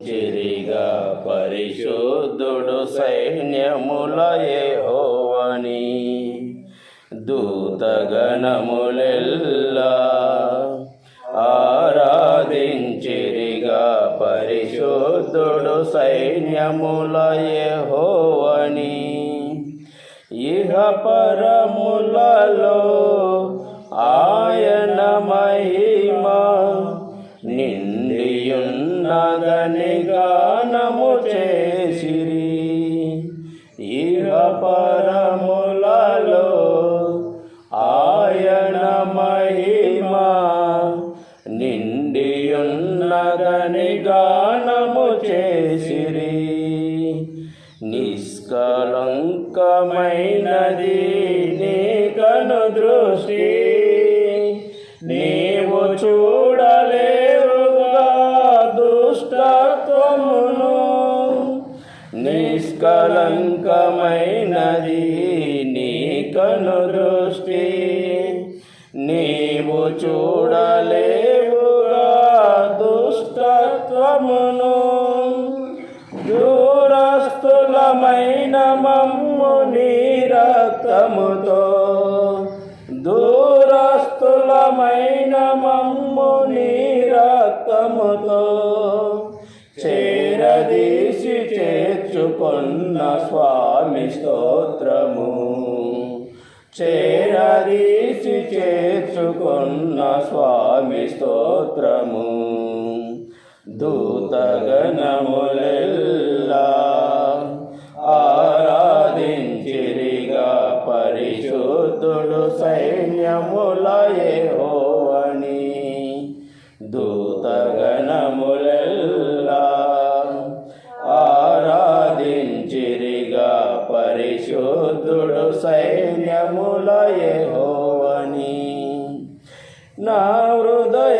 చిరిగా పరిశుద్ధుడు సైన్యములయే హోవని దూతగణములెల్లా ఆరాధించిరిగా పరిశుద్ధుడు సైన్యములయే హోవని ఇహ పరములలో ఆయన మహి निगा నిష్కలంకమైనది నీ కను దృష్టి నీవు చూడలేవుగా దుష్టత్వమును. దూరస్తులమైన మమ్ము నీ రక్తముతో. దూరస్తులమైన మమ్ము నీ రక్తముతో. కొన్న స్వామి స్తోత్రము. చేరదీసి చేర్చుకున్న స్వామి స్తోత్రము. దూతగణములెల్లా ఆరాధించిరిగా పరిశుద్ధుడు సైన్యముల పరిశుద్ధుడు సైన్యముల యెహోవని. నా హృదయమునందు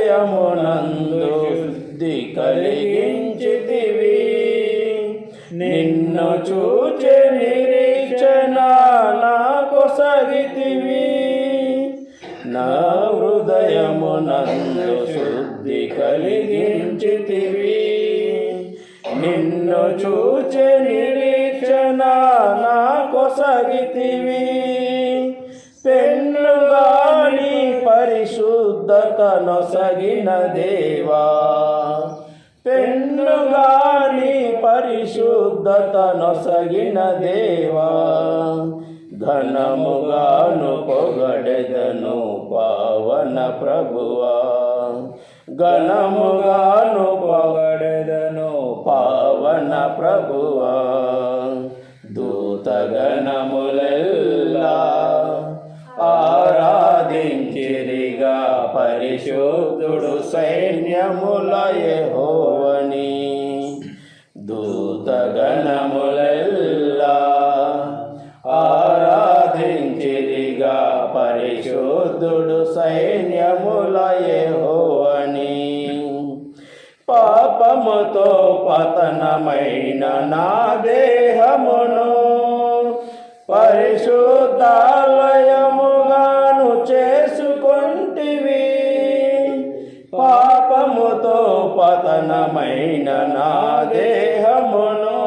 శుద్ధి కలిగించితివి. నిన్ను చూచే నిరీక్షణ నాకు సగితివి. నా హృదయమునందు శుద్ధి కలిగించితివి. నిన్ను చూచే సగితివి పెన్నుగాని పరిశుద్ధత నొసగిన దేవా. పెన్నుగాని పరిశుద్ధత నొసగిన దేవా. ఘనముగాను పొగడెదను పావన ప్రభువా. ఘనముగాను పొగడెదను పావన ప్రభువా. దూతగణములెల్లా ఆరాధించిరిగా పరిశుద్ధుడు సైన్యముల హోవని దూతగణములెల్లా ఆరాధించిరిగా పరిశుద్ధుడు సైన్యముల హోవని పాపముతో పతనమైన నా దేహమును పరిశుద్ధాలయముగాను చేసుకొంటివి. పాపముతో పతనమైన నా దేహమును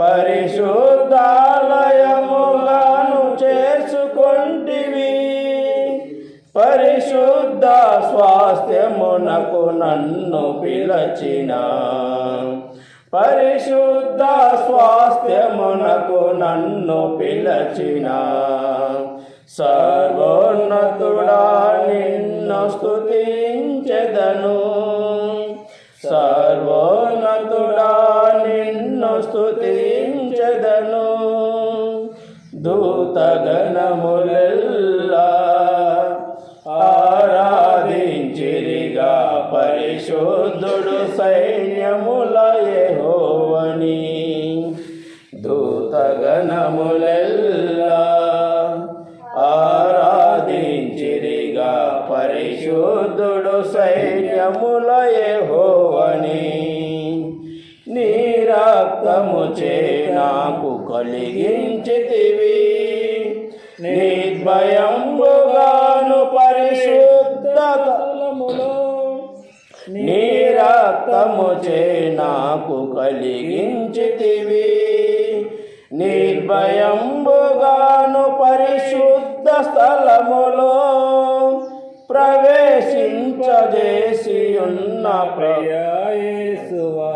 పరిశుద్ధాలయముగాను చేసుకొంటివి. పరిశుద్ధ స్వాస్థ్యమునకు నన్ను పిలచిన పరిశుద్ధ స్వాస్థ్యమునకు నన్ను పిలచిన సర్వోన్నతుడా నిన్ను స్థుతించెదను సర్వోన్నతుడా నిన్ను స్థుతించెదను దూతగణములెల్లా ఆరాధించిరిగా పరిశుద్ధుడు సైన్యముల గగనములెల్లా ఆరాధించిరిగా పరిశుద్ధుడు సైన్యముల యెహోవని. నీ రక్తము చే నాకు కలిగించితివి. నిర్భయంబుగాను పరిశుద్ధ తలములో నీ రక్తము చే నాకు కలిగించితివి. నిర్భయంబుగాను పరిశుద్ధ స్థలములో ప్రవేశించజేసి ఉన్న ప్రియేసువా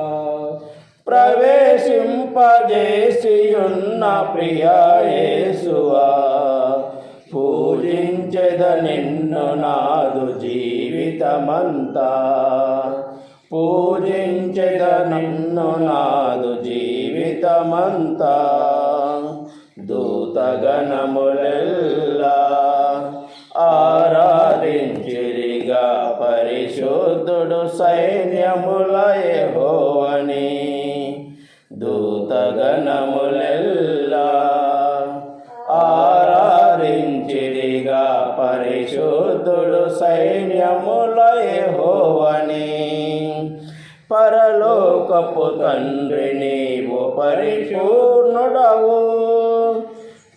ప్రవేశింపజేసి ఉన్న ప్రియేసువా పూజించెద నిన్ను నాదు జీవితమంతా. పూజించెద నిన్ను నాదు జీవితమంతా దూతగణములెల్లా ఆరాధించిరిగా పరిశుద్ధుడు సైన్యముల హోవని దూతగణములెల్లా ఆరాధించిరిగా పరిశుద్ధుడు సైన్యముల యెహోవని పరలోకపు తండ్రి నీవు పరిపూర్ణుడవు.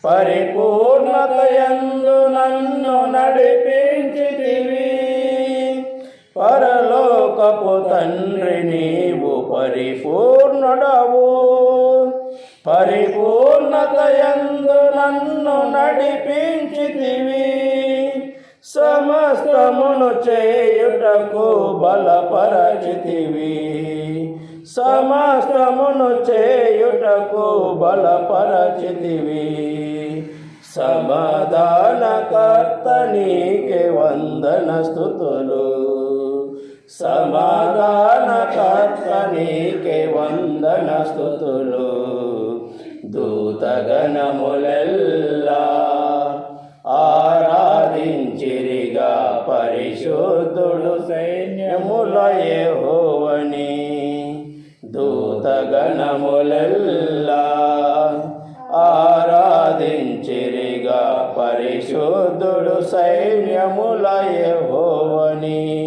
పరిపూర్ణతయందు నన్ను నడిపించితివి. పరలోకపు తండ్రి నీవు పరిపూర్ణుడవు. పరిపూర్ణతయందు నన్ను నడిపించితివి. సమస్తమును చేయుటకు బలపరచితివి. సమస్తమును చేయుటకు బలపరచితివి. సమాధానకర్త నీకే వందన స్థుతులు సమాధానకర్త నీకే వందన స్థుతులు దూతగణములెల్లా చిరిగా పరిశుద్ధుడు సైన్యముల యెహోవని దూతగణములెల్లా ఆరాధించిరిగా పరిశుద్ధుడు సైన్యముల యెహోవని.